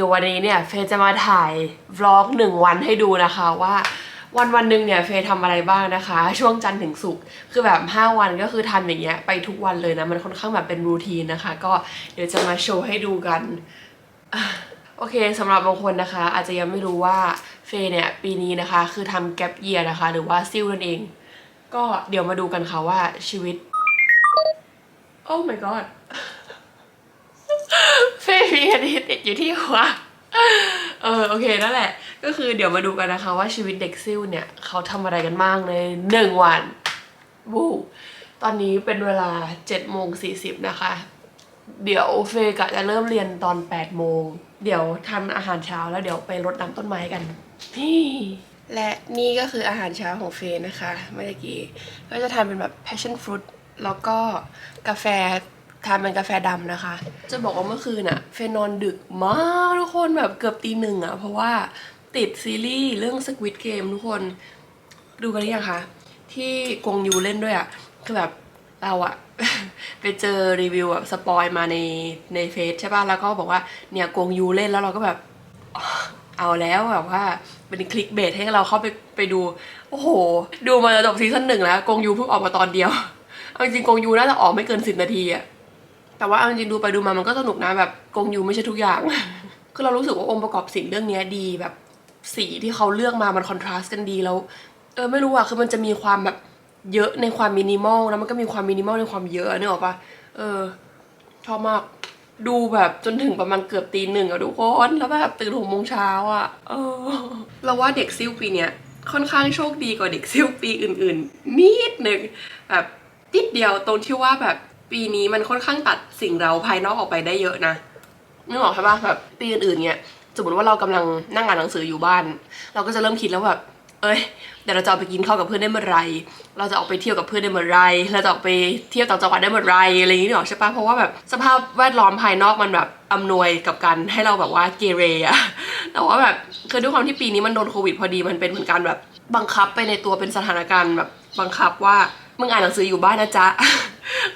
ดี๋ยววันนี้เนี่ยเฟย์จะมาถ่ายวล็อกหนึ่งวันให้ดูนะคะว่าวันวันหนึ่งเนี่ยเฟย์ทำอะไรบ้างนะคะ ช่วงจันทร์ถึงศุกร์คือแบบ 5 วันก็คือทำอย่างเงี้ยไปทุกวันเลยนะ มันค่อนข้างแบบเป็นรูทีนนะคะ ก็เดี๋ยวจะมาโชว์ให้ดูกันโอเคสำหรับบางคนนะคะ อาจจะยังไม่รู้ว่าเฟย์เนี่ยปีนี้นะคะ คือทำแก p เยียนะคะ หรือว่าซิลนั่นเอง ก็เดี๋ยวมาดูกันค่ะว่าชีวิต โอ้ my god เฟย์มีคดีติดอยู่ที่หัวเออโอเคนั่นแหละ ก็คือเดี๋ยวมาดูกันนะคะ ว่าชีวิตเด็กซิ่วเนี่ย เขาทำอะไรกันบ้างในหนึ่งวันวูตอนนี้เป็นเวลา7จ็ดโมงสีนะคะ เดี๋ยวเฟย์กะจะเริ่มเรียนตอน8ปดโมง เดี๋ยวทำอาหารเช้าแล้วเดี๋ยวไปรดน้ำต้นไม้กันนี่และนี่ก็คืออาหารเช้าของเฟย์นะคะ เมื่อกี้ก็จะทานเป็นแบบ passion fruit แล้วก็กาแฟ ทานเป็นกาแฟดำนะคะ จะบอกว่าเมื่อคืนอะเฟย์นอนดึกมากทุกคนแบบเกือบตีหนึ่งอะเพราะว่าติดซีรีส์เรื่อง Squid Game ทุกคนดูกันหรือยังคะที่กงยูเล่นด้วยอะคือแบบเราอะไปเจอรีวิวแบบสปอยมาในในเฟซใช่ป่ะแล้วก็บอกว่าเนี่ยกงยูเล่นแล้วเราก็แบบเอาแล้วแบบว่าเป็นคลิกเบสให้เราเข้าไปไปดู โอ้โห ดูมาจบซีซั่นหนึ่งแล้วกงยูเพิ่งออกมาตอนเดียว เอาจริงกงยูน่าจะออกไม่เกินสิบนาทีอะ แต่ว่าเอาจริงดูไปดูมามันก็สนุกนะแบบกงยูไม่ใช่ทุกอย่าง คือเรารู้สึกว่าองค์ประกอบสิ่งเรื่องนี้ดีแบบสีที่เขาเลือกมามันคอนทราสต์กันดีแล้วเออไม่รู้อะคือมันจะมีความแบบเยอะในความมินิมอลแล้วมันก็มีความมินิมอลในความเยอะเนึกออกปะเออชอบมากดูแบบจนถึงประมาณเกือบตีหนึ่งอะทุกคนแล้วแบบตื่นหกโมงเช้าอะเออเราว่าเด็กซิ่วปีเนี้ยค่อนข้างโชคดีกว่าเด็กซิ่วปีอื่น ๆ นิดหนึ่งแบบนิดเดียวตรงที่ว่าแบบ ปีนี้มันค่อนข้างตัดสิ่งเราภายนอกออกไปได้เยอะนะนึกออกใช่ปะแบบปีอื่นๆเนี้ยสมมติว่าเรากำลังนั่งอ่านหนังสืออยู่บ้าน เราก็จะเริ่มคิดแล้วแบบเอ้ยเดี๋ยวเราจะออกไปกินข้าวกับเพื่อนได้เมื่อไร เราจะออกไปเที่ยวกับเพื่อนได้เมื่อไร เราจะออกไปเที่ยวต่างจังหวัดได้เมื่อไรอะไรอย่างนี้หรอกใช่ปะเพราะว่าแบบสภาพแวดล้อมภายนอกมันแบบอำนวยกับการให้เราแบบว่าเกเรอะแต่ว่าแบบคือด้วยความที่ปีนี้มันโดนโควิดพอดีมันเป็นเหมือนการแบบบังคับไปในตัวเป็นสถานการณ์แบบบังคับว่ามึงอ่านหนังสืออยู่บ้านนะจ๊ะ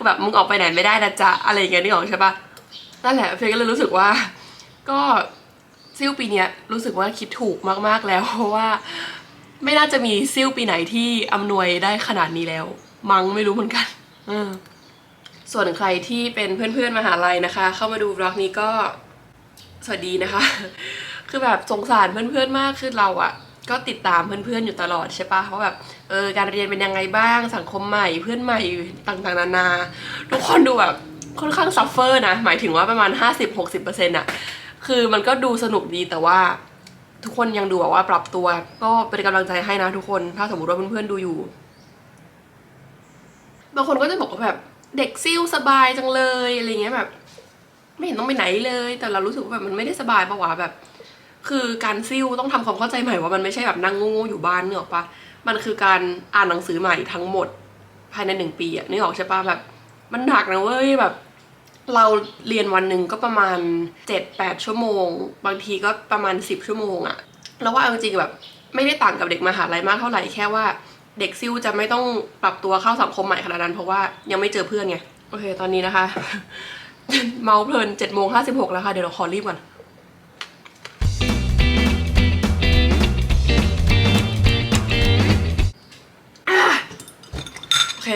แบบมึงออกไปไหนไม่ได้นะจ๊ะอะไรอย่างเงี้ยนี่หรอกใช่ปะนั่นแหละเฟยก็เลยรู้สึกว่า ก็ซิ่วปีเนี้ยรู้สึกว่าคิดถูกมากๆแล้ว เพราะว่าไม่น่าจะมีซิ่วปีไหนที่อำนวยได้ขนาดนี้แล้ว มั้งไม่รู้เหมือนกันเออส่วนใครที่เป็นเพื่อนๆมหาลัยนะคะ เข้ามาดูบล็อกนี้ก็สวัสดีนะคะ คือแบบสงสารเพื่อนๆมากคือเราอะ ก็ติดตามเพื่อนๆอยู่ตลอดใช่ปะว่าแบบเออการเรียนเป็นยังไงบ้างสังคมใหม่เพื่อนใหม่ต่างๆนานา ทุกคนดูแบบค่อนข้างซัฟเฟอร์นะหมายถึงว่าประมาณ 50-60%อะคือมันก็ดูสนุกดีแต่ว่าทุกคนยังดูแบบว่าปรับตัว ก็เป็นกำลังใจให้นะทุกคน ถ้าสมมติว่าเพื่อนๆดูอยู่ บางคนก็จะบอกว่าแบบเด็กซิ่วสบายจังเลยอะไรเงี้ยแบบ ไม่เห็นต้องไปไหนเลย แต่เรารู้สึกว่าแบบมันไม่ได้สบายปะวะแบบ คือการซิ่วต้องทำความเข้าใจใหม่ว่ามันไม่ใช่แบบนั่งโง่ๆอยู่บ้านเนกอะปะมันคือการอ่านหนังสือใหม่ทั้งหมดภายในหนึ่งปีอะนึกออกใช่ปะแบบ มันหนักนะเว้ยแบบ เราเรียนวันหนึ่งก็ประมาณ 7-8 ชั่วโมง บางทีก็ประมาณ 10 ชั่วโมงอะแล้วว่าเอาจริงๆแบบไม่ได้ต่างกับเด็กมหาลัยมากเท่าไหร่แค่ว่าเด็กซิ่วจะไม่ต้องปรับตัวเข้าสังคมใหม่ขนาดนั้นเพราะว่ายังไม่เจอเพื่อนไง โอเค ตอนนี้นะคะ เมาเพลิน7โมง56แล้วค่ะ เดี๋ยวเราขอรีบก่อน เค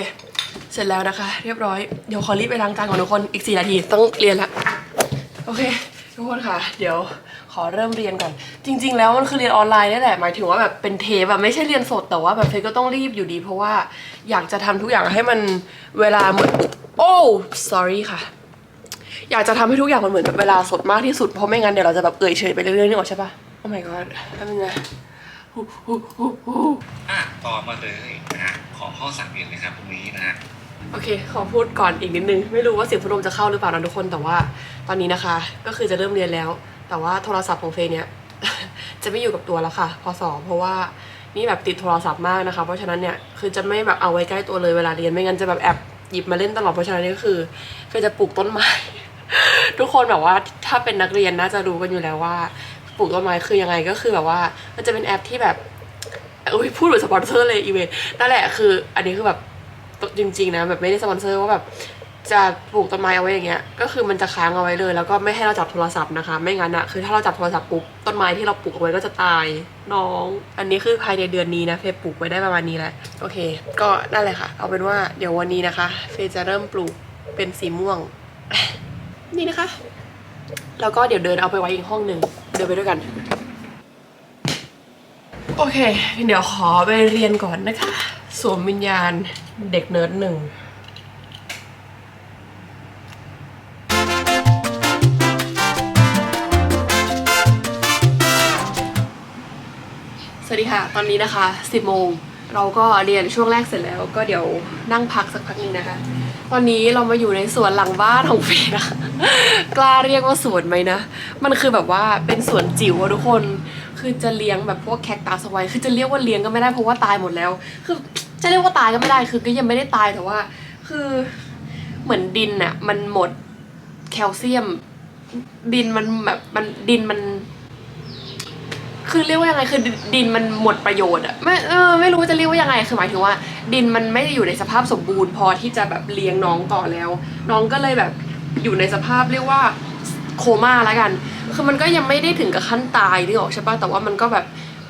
เสร็จแล้วนะคะ เรียบร้อย เดี๋ยวขอรีบไปล้างจานก่อนทุกคนอีก 4 นาทีต้องเรียนละโอเค ทุกคนค่ะ เดี๋ยวขอเริ่มเรียนก่อน จริง ๆ แล้วมันคือเรียนออนไลน์นี่แหละหมายถึงว่าแบบเป็นเทปแบบไม่ใช่เรียนสดแต่ว่าแบบเฟยก็ต้องรีบอยู่ดี เพราะว่าอยากจะทำทุกอย่างให้มันเวลาเหมือนโอ้ sorry ค่ะอยากจะทำให้ทุกอย่างมันเหมือนแบบเวลาสดมากที่สุดเพราะไม่งั้นเดี๋ยวเราจะแบบเอ่ยเฉยไปเรื่อยๆนึกออใช่ปะ Oh my god ทำยังไง อะต่อมาเลยนะฮะของข้อสังเรียนเลยครับตรงนี้นะฮะโอเค ขอพูดก่อนอีกนิดนึง ไม่รู้ว่าเสียงพัดลมจะเข้าหรือเปล่านะทุกคน แต่ว่าตอนนี้นะคะ ก็คือจะเริ่มเรียนแล้ว แต่ว่าโทรศัพท์ของเฟยเนี่ย จะไม่อยู่กับตัวแล้วค่ะ พอสอบเพราะว่านี่แบบติดโทรศัพท์มากนะคะ เพราะฉะนั้นเนี่ย คือจะไม่แบบเอาไว้ใกล้ตัวเลยเวลาเรียน ไม่งั้นจะแบบแอบหยิบมาเล่นตลอด เพราะฉะนั้นนี่ก็คือเฟยจะปลูกต้นไม้ ทุกคนแบบว่าถ้าเป็นนักเรียนน่าจะรู้กันอยู่แล้วว่า ปลูกต้นไม้คือยังไงก็คือแบบว่า มันจะเป็นแอปที่แบบอุ้ยพูดเหมือนสปอนเซอร์เลยอีเวนต์นั่นแหละคือ อันนี้คือแบบจริงๆนะแบบไม่ได้สปอนเซอร์ว่าแบบจะปลูกต้นไม้เอาไว้อย่างเงี้ย ก็คือมันจะค้างเอาไว้เลย แล้วก็ไม่ให้เราจับโทรศัพท์นะคะ ไม่งั้นอะคือถ้าเราจับโทรศัพท์ปุ๊บต้นไม้ที่เราปลูกเอาไว้ก็จะตายน้อง อันนี้คือภายในเดือนนี้นะเฟยปลูกไว้ได้ประมาณนี้แหละโอเค ก็นั่นแหละค่ะ เอาเป็นว่าเดี๋ยววันนี้นะคะ เฟยจะเริ่มปลูกเป็นสีม่วง นี่นะคะ แล้วก็เดี๋ยวเดินเอาไปไว้อีกห้องหนึ่ง เดินไปด้วยกัน โอเค เดี๋ยวขอไปเรียนก่อนนะคะ สวมวิญญาณเด็กเนิร์ดหนึ่งสวัสดีค่ะ ตอนนี้นะคะ 10 โมง เราก็เรียนช่วงแรกเสร็จแล้วก็เดี๋ยวนั่งพักสักพักหนึงนะคะ ตอนนี้เรามาอยู่ในสวนหลังบ้านของเฟยนะคะ กล้าเรียกว่าสวนไหมนะ มันคือแบบว่าเป็นสวนจิ๋วอะทุกคน คือจะเลี้ยงแบบพวกแคคตัสไว้ คือจะเรียกว่าเลี้ยงก็ไม่ได้เพราะว่าตายหมดแล้ว คือจะเรียกว่าตายก็ไม่ได้ คือก็ยังไม่ได้ตายแต่ว่า คือเหมือนดินอะมันหมดแคลเซียม ดินมันแบบมันดินมัน คือเรียกว่ายังไง คือดิดินมันหมดประโยชน์อะไม่เออไม่รู้จะเรียกว่ายังไง คือหมายถึงว่า ดินมันไม่ได้อยู่ในสภาพสมบูรณ์พอที่จะแบบเลี้ยงน้องต่อแล้ว น้องก็เลยแบบ อยู่ในสภาพเรียกว่าโคม่าแล้วกัน คือมันก็ยังไม่ได้ถึงกับขั้นตายนึกออกใช่ปะแต่ว่ามันก็แบบ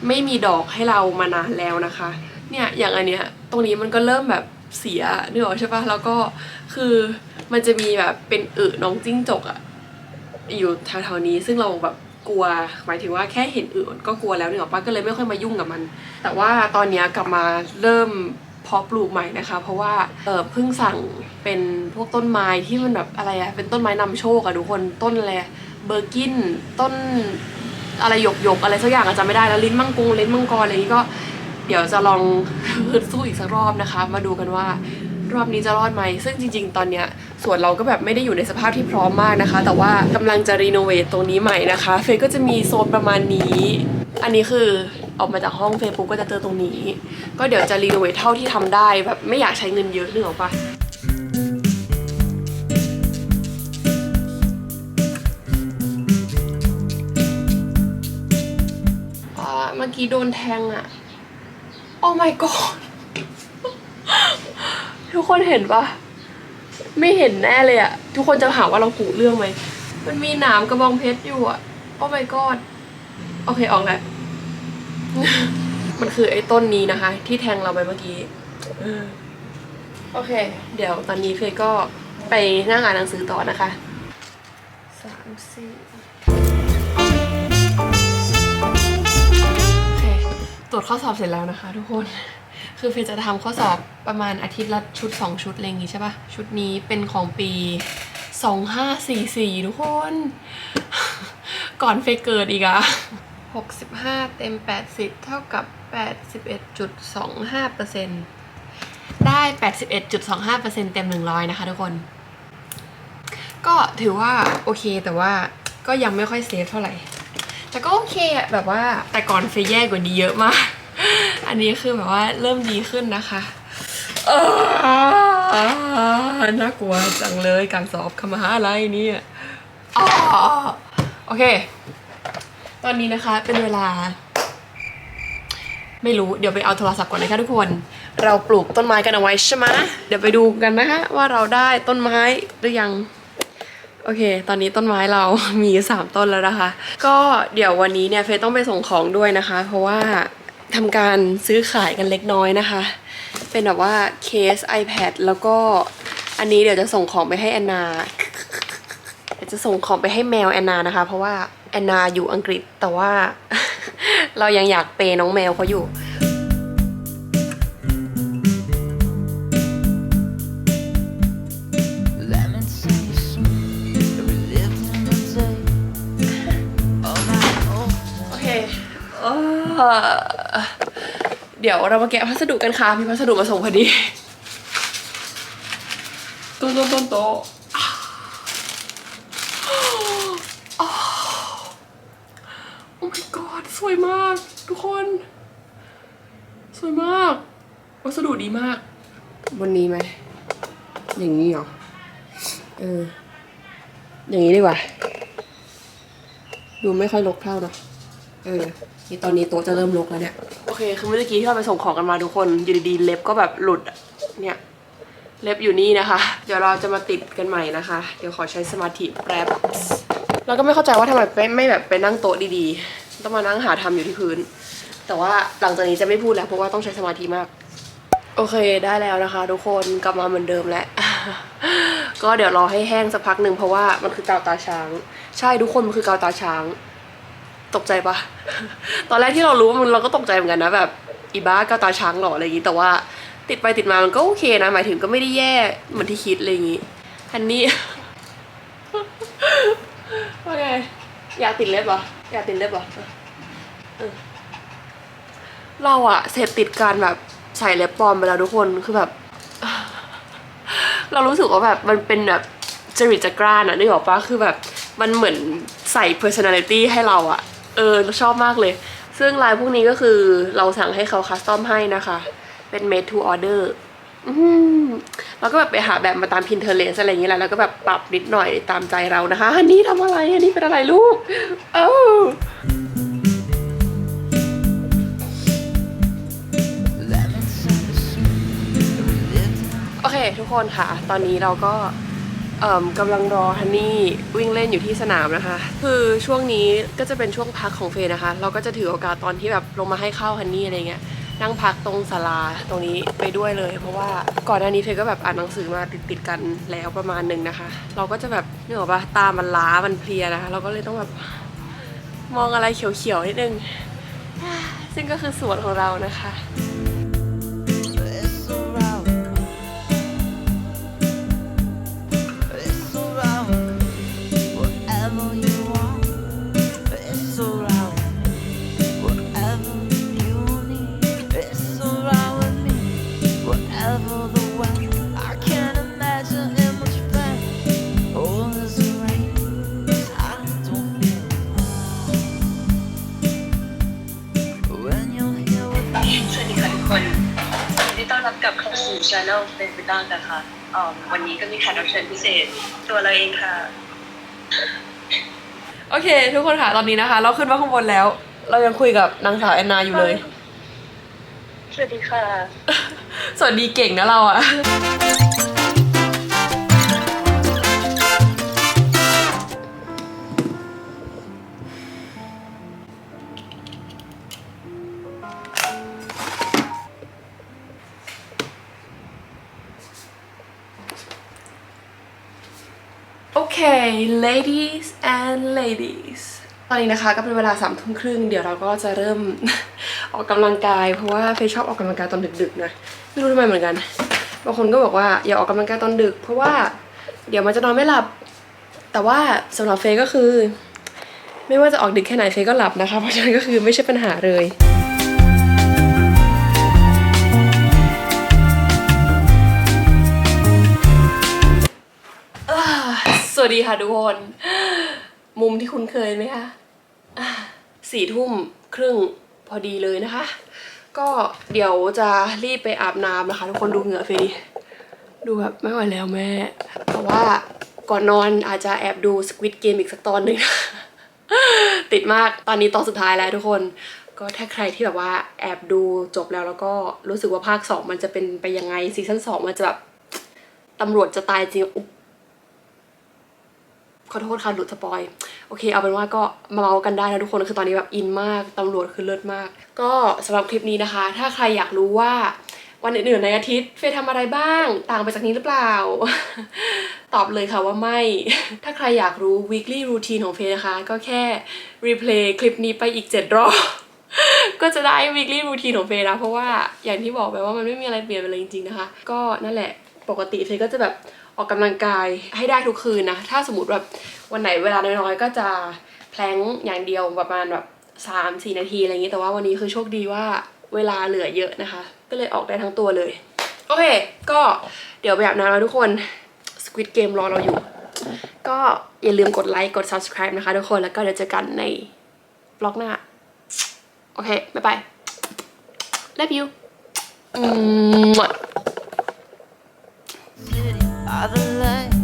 ไม่มีดอกให้เรามานานแล้วนะคะ เนี่ยอย่างอันเนี้ยตรงนี้มันก็เริ่มแบบเสียนึกออกใช่ปะแล้วก็คือมันจะมีแบบเป็นอึน้องจิ้งจกอะอยู่แถวๆนี้ซึ่งเราแบบกลัวหมายถึงว่าแค่เห็นอื่นก็กลัวแล้วเนี่ยหรอกปะก็เลยไม่ค่อยมายุ่งกับมัน แต่ว่าตอนเนี้ยกลับมาเริ่ม เพาะปลูกใหม่นะคะ เพราะว่าเออเพิ่งสั่งเป็นพวกต้นไม้ที่มันแบบอะไรอะเป็นต้นไม้นำโชคอะทุกคนต้นอะไรเบอร์กินต้นอะไรหยกหยกอะไรสักอย่างอะจำไม่ได้แล้วลิ้นมังกรลิ้นมังกรอะไรนี้ก็เดี๋ยวจะลองฮึดสู้อีกสักรอบนะคะ มาดูกันว่ารอบนี้จะรอดไหม ซึ่งจริง ๆ ตอนเนี้ยส่วนเราก็แบบไม่ได้อยู่ในสภาพที่พร้อมมากนะคะ แต่ว่ากำลังจะรีโนเวทตรงนี้ใหม่นะคะ เฟยก็จะมีโซนประมาณนี้ อันนี้คือ ออกมาจากห้องเฟยปุ๊บก็จะเจอตรงนี้ ก็เดี๋ยวจะรีโนเวทเท่าที่ทำได้แบบไม่อยากใช้เงินเยอะนึกออกปะอ่าเมื่อกี้โดนแทงอะโอ้ my god ทุกคนเห็นปะไม่เห็นแน่เลยอะทุกคนจะหาว่าเรากูเรื่องไหม มันมีหนามกระบองเพชรอยู่อะโอ้ my god โอเคออกแล้ว มันคือไอ้ต้นนี้นะคะ ที่แทงเราไปเมื่อกี้โอเค เดี๋ยวตอนนี้เฟยก็ไปนั่งอ่านหนังสือต่อนะคะสามสี่โอเคตรวจข้อสอบเสร็จแล้วนะคะ ทุกคน คือเฟยจะทำข้อสอบประมาณอาทิตย์ละชุด 2 ชุดอะไรอย่างงี้ใช่ปะชุดนี้เป็นของปี 2544 ทุกคน ก่อนเฟยเกิดอีกอะ 65 เต็ม 80 เท่ากับ 81.25%ได้ 81.25%เต็ม 100 นะคะทุกคน ก็ถือว่าโอเคแต่ว่าก็ยังไม่ค่อยเซฟเท่าไหร่ แต่ก็โอเคแบบว่าแต่ก่อนเฟยแย่กว่านี้เยอะมาก อันนี้คือแบบว่าเริ่มดีขึ้นนะคะน่ากลัวจังเลยการสอบคำหาอะไรเนี่ยโอเค ตอนนี้นะคะเป็นเวลา ไม่รู้เดี๋ยวไปเอาโทรศัพท์ก่อนนะคะทุกคน เราปลูกต้นไม้กันเอาไว้ใช่ไหมเดี๋ยวไปดูกันนะคะว่าเราได้ต้นไม้หรือยังโอเค ตอนนี้ต้นไม้เรามีสามต้นแล้วนะคะ ก็เดี๋ยววันนี้เนี่ยเฟยต้องไปส่งของด้วยนะคะ เพราะว่าทำการซื้อขายกันเล็กน้อยนะคะ เป็นแบบว่าเคส iPad แล้วก็อันนี้เดี๋ยวจะส่งของไปให้แอนนาเดี๋ยวจะส่งของไปให้แมวแอนนานะคะ เพราะว่า แอนนาอยู่อังกฤษแต่ว่า เรายังอยากเปย์น้องแมวเขาอยู่ Lemon taste sweet. We lived in the day. Oh my old โอเคเอ่อเดี๋ยวเรามาแกะพัสดุกันค่ะ มีพัสดุมาส่งพอดีโต้นโต้นโต้นโตะโอ้ my god ส วยมาก ทุกคน สวยมาก วัสดุดีมาก บนนี้ไหม อย่างนี้เหรอ เออ อย่างนี้ดีกว่า ดูไม่ค่อยรกเท่าเนอะเออ นี่ตอนนี้โต๊ะจะเริ่มลกแล้วเนี่ย โอเค คือเมื่อกี้ที่เราไปส่งของกันมาทุกคน อยู่ดีๆ เล็บก็แบบหลุดอะเนี่ย เล็บอยู่นี่นะคะ เดี๋ยวเราจะมาติดกันใหม่นะคะ เดี๋ยวขอใช้สมาธิแป๊บ แล้วก็ไม่เข้าใจว่าทำไมไม่ไม่แบบไปนั่งโต๊ะดีๆ ต้องมานั่งหาทำอยู่ที่พื้น แต่ว่าหลังจากนี้จะไม่พูดแล้วเพราะว่าต้องใช้สมาธิมาก โอเคได้แล้วนะคะ ทุกคนกลับมาเหมือนเดิมแล้ว ก็เดี๋ยวรอให้แห้งสักพักหนึ่งเพราะว่ามันคือกาวตาช้าง ใช่ทุกคนมันคือกาวตาช้าง ตกใจปะตอนแรกที่เรารู้ว่ามันเราก็ตกใจเหมือนกันนะแบบอีบ้ากาวตาช้างหรออะไรอย่างงี้แต่ว่าติดไปติดมามันก็โอเคนะ หมายถึงก็ไม่ได้แย่เหมือนที่คิดอะไรอย่างงี้ฮันนี่ว่าไงอยากติดเล็บเหรอ อยากติดเล็บหรอเออเราอะเสพติดการแบบใส่เล็บปลอมไปแล้วทุกคนคือแบบ เรารู้สึกว่าแบบมันเป็นแบบจริตจักร้านอะนึกออกปะคือแบบมันเหมือนใส่ personality ให้เราอะเออชอบมากเลย ซึ่งลายพวกนี้ก็คือเราสั่งให้เขาคัสตอมให้นะคะ เป็น made to order เราก็แบบไปหาแบบมาตาม Pinterest อะไรอย่างเงี้ยแหละแล้วก็แบบปรับนิดหน่อยตามใจเรานะคะอันนี้ทำอะไรอันนี้เป็นอะไรลูก เอ้า Lemon soda sweet. We lived in โอเค ทุกคนค่ะ ตอนนี้เราก็กำลังรอฮันนี่วิ่งเล่นอยู่ที่สนามนะคะ คือช่วงนี้ก็จะเป็นช่วงพักของเฟยนะคะ เราก็จะถือโอกาสตอนที่แบบลงมาให้ข้าวฮันนี่อะไรเงี้ย นั่งพักตรงศาลาตรงนี้ไปด้วยเลย เพราะว่าก่อนหน้านี้เธอก็แบบอ่านหนังสือมาติดๆกันแล้วประมาณหนึ่งนะคะ เราก็จะแบบนึกออกปะตามันล้ามันเพลียนะคะ เราก็เลยต้องแบบมองอะไรเขียวๆนิดนึง ซึ่งก็คือสวนของเรานะคะ เข้าสู่ช anel เป็นไปได้นะคะอ่าวันนี้ก็มีแขกรับเชิญพิเศษ ตัวเราเองค่ะ โอเค ทุกคนค่ะ ตอนนี้นะคะ เราขึ้นมาข้างบนแล้ว เรายังคุยกับนางสาวแอนนาอยู่เลย สวัสดีค่ะ สวัสดีเก่งนะเราอะ ladies and ladies ตอนนี้นะคะก็เป็นเวลาสามทุ่มครึ่งเดี๋ยวเราก็จะเริ่ม ออกกำลังกายเพราะว่าเฟยชอบออกกำลังกายตอนดึกๆนะไม่รู้ทำไมเหมือนกันบางคนก็บอกว่าอย่าออกกำลังกายตอนดึก เพราะว่าเดี๋ยวมันจะนอนไม่หลับ แต่ว่าสำหรับเฟยก็คือ ไม่ว่าจะออกดึกแค่ไหนเฟยก็หลับนะคะเพราะฉะนั้นก็คือไม่ใช่ปัญหาเลย วัสดีค่ะทุกคน มุมที่คุ้นเคยไหมคะสี่ทุ่มครึ่งพอดีเลยนะคะ ก็เดี๋ยวจะรีบไปอาบน้ำนะคะ ทุกคนดูเหงื่อเฟยดูแบบไม่ไหวแล้วแม่เพราะว่าก่อนนอนอาจจะแอบดูสควิตเกมอีกสักตอนหนึ่งติดมากตอนนี้ตอนสุดท้ายแล้วทุกคน ก็ถ้าใครที่แบบว่าแอบดูจบแล้วแล้วก็รู้สึกว่าภาคสองมันจะเป็นไปยังไงซีซั่นสองมันจะแบบตำรวจจะตายจริงอุ๊ ขอโทษค่ะหลุดสปอย โอเค เอาเป็นว่าก็มาเมากันได้นะทุกคนคือตอนนี้แบบอินมากตำรวจคือเลิศมาก ก็สำหรับคลิปนี้นะคะ ถ้าใครอยากรู้ว่าวันอื่นๆในอาทิตย์เฟยทำอะไรบ้าง ต่างไปจากนี้หรือเปล่า ตอบเลยค่ะว่าไม่ ถ้าใครอยากรู้ weekly routine ของเฟยนะคะ ก็แค่ replay คลิปนี้ไปอีก 7 รอบ ก็จะได้ weekly routine ของเฟยนะเพราะว่าอย่างที่บอกไปว่ามันไม่มีอะไรเปลี่ยนไปเลยจริงๆนะคะ ก็นั่นแหละปกติเฟยก็จะแบบ ออกกำลังกายให้ได้ทุกคืนนะ ถ้าสมมติแบบวันไหนเวลาน้อยๆ ก็จะแพลงอย่างเดียวประมาณแบบ3 4นาทีอะไรอย่างนี้ แต่ว่าวันนี้คือโชคดีว่าเวลาเหลือเยอะนะคะ ก็เลยออกได้ทั้งตัวเลย โอเค ก็เดี๋ยวไปอาบน้ำแล้วทุกคน Squid Game รอเราอยู่ ก็อย่าลืมกดไลค์กด subscribe นะคะทุกคนแล้วก็เดี๋ยวเจอกันในบล็อกหน้า โอเค บ๊ายบาย love you อื By the light.